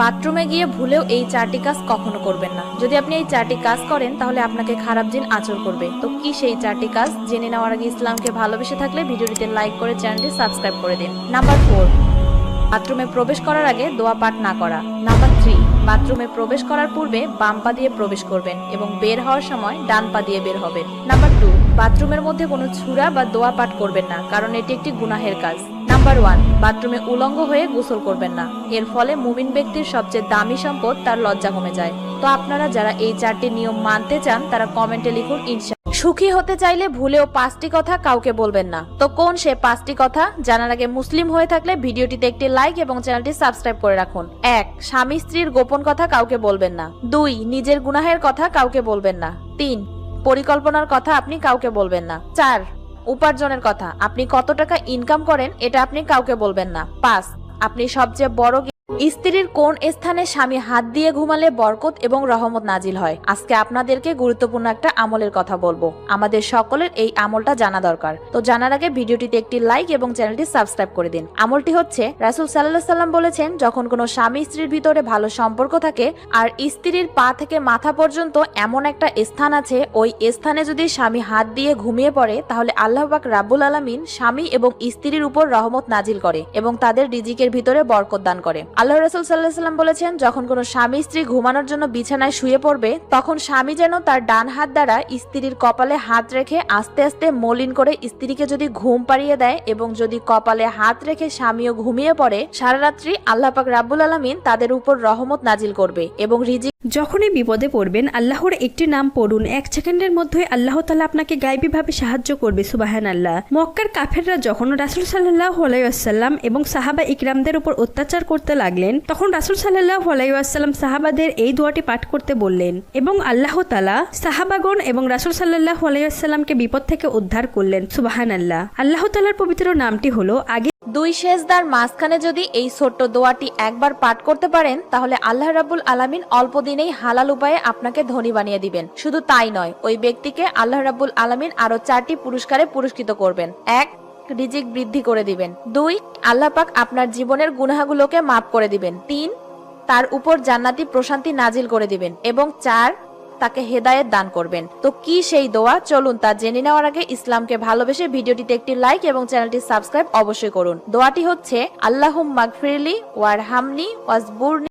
বাথরুমে গিয়ে ভুলেও এই চারটি কাজ কখনো করবেন না। যদি আপনি এই চারটি কাজ করেন, তাহলে আপনাকে খারাপ জিন আচর করবে। তো কি সেই চারটি কাজ? জেনে নেওয়ার আগে ইসলামকে ভালোবেসে থাকলে ভিডিওটিতে লাইক করে চ্যানেলটি সাবস্ক্রাইব করে দিন। Number four. বাথরুমে প্রবেশ করার আগে দোয়া পাঠ না করা। নাম্বার থ্রি, বাথরুমে প্রবেশ করার পূর্বে বাম পা দিয়ে প্রবেশ করবেন এবং বের হওয়ার সময় ডান পা দিয়ে বের হবেন। নাম্বার টু, বাথরুমের মধ্যে কোনো ছুরা বা দোয়া পাঠ করবেন না, কারণ এটি একটি গুনাহের কাজ। নাম্বার ওয়ান, বাথরুমে উলঙ্গ হয়ে গোসল করবেন না। এর ফলে মুমিন ব্যক্তির সবচেয়ে দামি সম্পদ তার লজ্জা কমে যায়। তো আপনারা যারা এই চারটি নিয়ম মানতে চান, তারা কমেন্টে লিখুন, ইনশা সুখী হতে চাইলে ভুলেও পাঁচটি কথা কাউকে বলবেন না। তো কোন সে পাঁচটি কথা জানার আগে মুসলিম হয়ে থাকলে ভিডিওটিতে একটি লাইক এবং চ্যানেলটি সাবস্ক্রাইব করে রাখুন। এক, স্বামী স্ত্রীর গোপন কথা কাউকে বলবেন না। দুই, নিজের গুনাহের কথা কাউকে বলবেন না। তিন, পরিকল্পনার কথা আপনি কাউকে বলবেন না। চার, উপার্জনের কথা। আপনি কত টাকা ইনকাম করেন, এটা আপনি কাউকে বলবেন না। পাঁচ, আপনি সবচেয়ে বড় স্ত্রীর কোন স্থানে স্বামী হাত দিয়ে ঘুমালে বরকত এবং রহমত নাজিল হয়? আজকে আপনাদেরকে গুরুত্বপূর্ণ একটা আমলের কথা বলব। আমাদের সকলের এই আমলটা জানা দরকার। তো জানার আগে ভিডিওটিতে একটি লাইক এবং চ্যানেলটি সাবস্ক্রাইব করে দিন। আমলটি হচ্ছে, রাসুল সাল্লাহ সাল্লাম বলেছেন, যখন কোনো স্বামী স্ত্রীর ভিতরে ভালো সম্পর্ক থাকে আর স্ত্রীর পা থেকে মাথা পর্যন্ত এমন একটা স্থান আছে, ওই স্থানে যদি স্বামী হাত দিয়ে ঘুমিয়ে পড়ে, তাহলে আল্লাহ পাক রাব্বুল আলামিন স্বামী এবং স্ত্রীর উপর রহমত নাজিল করে এবং তাদের রিজিকের ভিতরে বরকত দান করে। আল্লাহ রসুল সাল্লাহ সাল্লাম বলেছেন, যখন কোনো স্বামী স্ত্রী ঘুমানোর জন্য বিছানায় শুয়ে পড়বে, তখন স্বামী যেন তার ডান হাত দ্বারা স্ত্রীর কপালে হাত রেখে আস্তে আস্তে মলিন করে স্ত্রীকে যদি ঘুম পাড়িয়ে দেয় এবং যদি কপালে হাত রেখে স্বামীও ঘুমিয়ে পড়ে, সারা রাত্রি আল্লাহ পাক রাব্বুল আলামিন তাদের উপর রহমত নাজিল করবে এবং রিজিক যখনই বিপদে পড়বেন, আল্লাহর একটি নাম পড়ুন। এক সেকেন্ডের মধ্যে আল্লাহ তালা আপনাকে গাইবীভাবে সাহায্য করবে সুবাহান আল্লাহ মক্কার কাফেররা যখন রাসুল সাল্লাহ আলাইসাল্লাম এবং সাহাবা ইকরামদের উপর অত্যাচার করতে লাগলেন, তখন রাসুল সাল্লাহ আলাইসাল্লাম সাহাবাদের এই দোয়াটি পাঠ করতে বললেন এবং আল্লাহ তালা সাহাবাগণ এবং রাসুল সাল্লাহ আলাইসাল্লামকে বিপদ থেকে উদ্ধার করলেন সুবাহান আল্লাহ আল্লাহ তালার পবিত্র নামটি হলো, আগে দুই সেজদার মাঝখানে যদি এই ছোট্ট দোয়াটি একবার পাঠ করতে পারেন, তাহলে আল্লাহ রাব্বুল আলামিন অল্প দিনেই হালাল উপায়ে আপনাকে ধনী বানিয়ে দিবেন। শুধু তাই নয়, ওই ব্যক্তিকে আল্লাহ রাব্বুল আলামিন আরও চারটি পুরস্কারে পুরস্কৃত করবেন। এক, রিজিক বৃদ্ধি করে দিবেন। দুই, আল্লাহ পাক আপনার জীবনের গুনাহগুলোকে মাফ করে দিবেন। তিন, তার উপর জান্নাতি প্রশান্তি নাজিল করে দিবেন। এবং চার তাকে হেদায়েত দান করবেন। তো কি সেই দোয়া? চলুন তা জেনে নেওয়ার আগে ইসলামকে ভালোবেসে ভিডিওটিতে একটি লাইক এবং চ্যানেলটি সাবস্ক্রাইব অবশ্যই করুন। দোয়াটি হচ্ছে আল্লাহ মাগফিরলি ওয়ারহামনি ওয়াজবুরনি